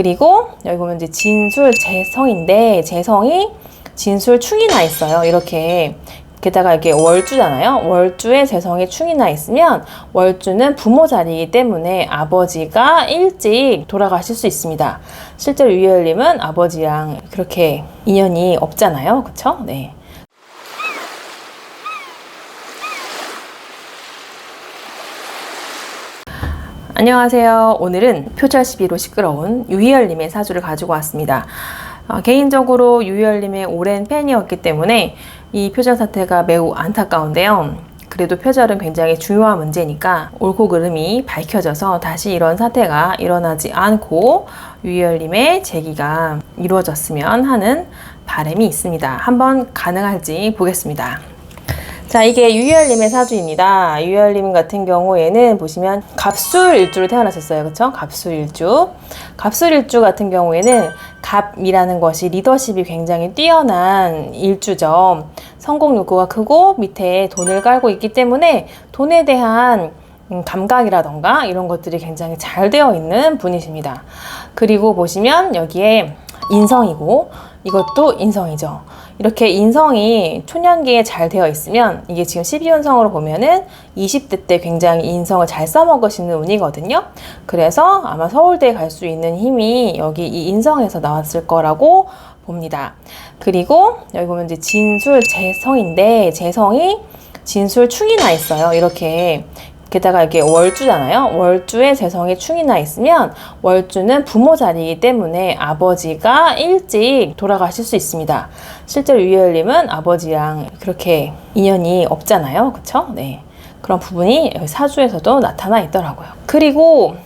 그리고 여기 보면 이제 진술 재성인데 재성이 진술 충이 나 있어요. 이렇게 게다가 이게 월주잖아요. 월주에 재성이 충이 나 있으면 월주는 부모 자리이기 때문에 아버지가 일찍 돌아가실 수 있습니다. 실제로 유열님은 아버지랑 그렇게 인연이 없잖아요. 그쵸? 네. 안녕하세요. 오늘은 표절 시비로 시끄러운 유희열님의 사주를 가지고 왔습니다. 어, 개인적으로 유희열님의 오랜 팬이었기 때문에 이 표절 사태가 매우 안타까운데요. 그래도 표절은 굉장히 중요한 문제니까 옳고 그름이 밝혀져서 다시 이런 사태가 일어나지 않고 유희열님의 재기가 이루어졌으면 하는 바람이 있습니다. 한번 가능할지 보겠습니다. 자, 이게 유열님의 사주입니다. 유열님 같은 경우에는 보시면 갑술 일주로 태어나셨어요. 그쵸? 갑술 일주. 갑술 일주 같은 경우에는 갑이라는 것이 리더십이 굉장히 뛰어난 일주죠. 성공 욕구가 크고 밑에 돈을 깔고 있기 때문에 돈에 대한 음, 감각이라던가 이런 것들이 굉장히 잘 되어 있는 분이십니다. 그리고 보시면 여기에 인성이고 이것도 인성이죠. 이렇게 인성이 초년기에 잘 되어 있으면 이게 지금 12운성으로 보면은 20대 때 굉장히 인성을 잘 써먹으시는 운이거든요. 그래서 아마 서울대에 갈 수 있는 힘이 여기 이 인성에서 나왔을 거라고 봅니다. 그리고 여기 보면 이제 진술 재성인데 재성이 진술 충이 나 있어요. 이렇게 게다가 이게 월주잖아요. 월주에 재성이 충이 나 있으면 월주는 부모 자리이기 때문에 아버지가 일찍 돌아가실 수 있습니다. 실제로 유열님은 아버지랑 그렇게 인연이 없잖아요. 그쵸? 네. 그런 부분이 사주에서도 나타나 있더라고요. 그리고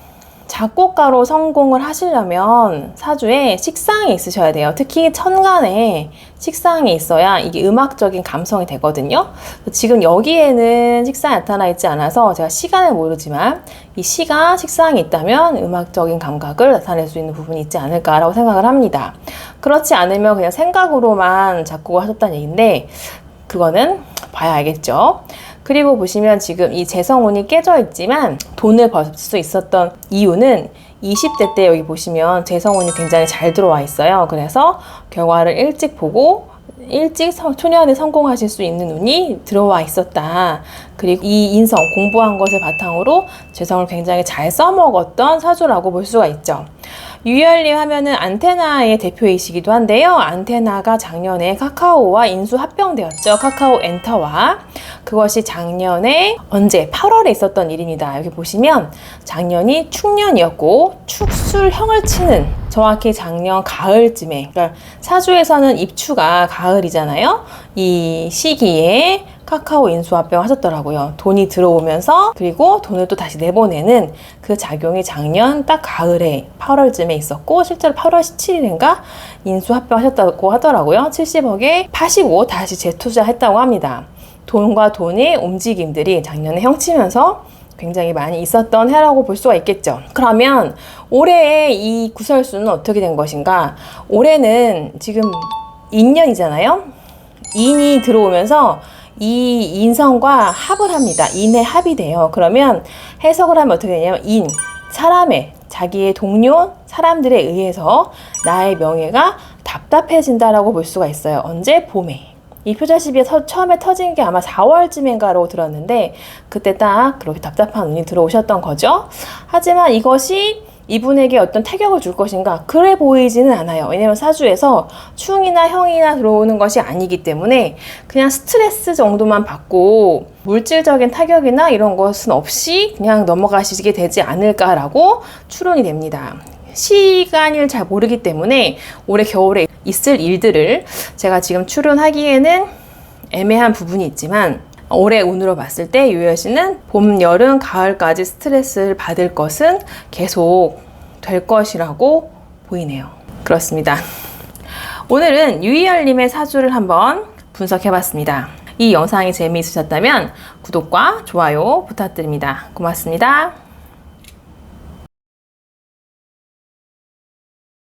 작곡가로 성공을 하시려면 사주에 식상이 있으셔야 돼요. 특히 천간에 식상이 있어야 이게 음악적인 감성이 되거든요. 지금 여기에는 식상이 나타나 있지 않아서 제가 시간을 모르지만 이 시가 식상이 있다면 음악적인 감각을 나타낼 수 있는 부분이 있지 않을까라고 생각을 합니다. 그렇지 않으면 그냥 생각으로만 작곡을 하셨다는 얘기인데 그거는 봐야 알겠죠. 그리고 보시면 지금 이 재성운이 깨져 있지만 돈을 벌 수 있었던 이유는 20대 때 여기 보시면 재성운이 굉장히 잘 들어와 있어요. 그래서 결과를 일찍 보고 일찍 초년에 성공하실 수 있는 운이 들어와 있었다. 그리고 이 인성, 공부한 것을 바탕으로 재성을 굉장히 잘 써먹었던 사주라고 볼 수가 있죠. 유열님 하면은 안테나의 대표이시기도 한데요. 안테나가 작년에 카카오와 인수 합병되었죠. 카카오 엔터와. 그것이 작년에 언제 8월에 있었던 일입니다. 여기 보시면 작년이 축년이었고 축술형을 치는 정확히 작년 가을쯤에 그러니까 사주에서는 입추가 가을이잖아요. 이 시기에 카카오 인수합병 하셨더라고요. 돈이 들어오면서 그리고 돈을 또 다시 내보내는 그 작용이 작년 딱 가을에 8월쯤에 있었고 실제로 8월 17일인가 인수합병 하셨다고 하더라고요. 70억에 파시고 다시 재투자했다고 합니다. 돈과 돈의 움직임들이 작년에 형치면서 굉장히 많이 있었던 해라고 볼 수가 있겠죠. 그러면 올해의 이 구설수는 어떻게 된 것인가? 올해는 지금 인년이잖아요. 인이 들어오면서 이 인성과 합을 합니다. 인의 합이 돼요. 그러면 해석을 하면 어떻게 되냐면 인, 사람의, 자기의 동료, 사람들에 의해서 나의 명예가 답답해진다라고 볼 수가 있어요. 언제? 봄에. 이 표자시비에 처음에 터진 게 아마 4월쯤인가로 들었는데 그때 딱 그렇게 답답한 운이 들어오셨던 거죠. 하지만 이것이 이분에게 어떤 타격을 줄 것인가 그래 보이지는 않아요. 왜냐면 사주에서 충이나 형이나 들어오는 것이 아니기 때문에 그냥 스트레스 정도만 받고 물질적인 타격이나 이런 것은 없이 그냥 넘어가시게 되지 않을까라고 추론이 됩니다. 시간을 잘 모르기 때문에 올해 겨울에 있을 일들을 제가 지금 추론하기에는 애매한 부분이 있지만 올해 운으로 봤을 때 유열 씨는 봄, 여름, 가을까지 스트레스를 받을 것은 계속 될 것이라고 보이네요. 그렇습니다. 오늘은 유희열님의 사주를 한번 분석해 봤습니다. 이 영상이 재미있으셨다면 구독과 좋아요 부탁드립니다. 고맙습니다.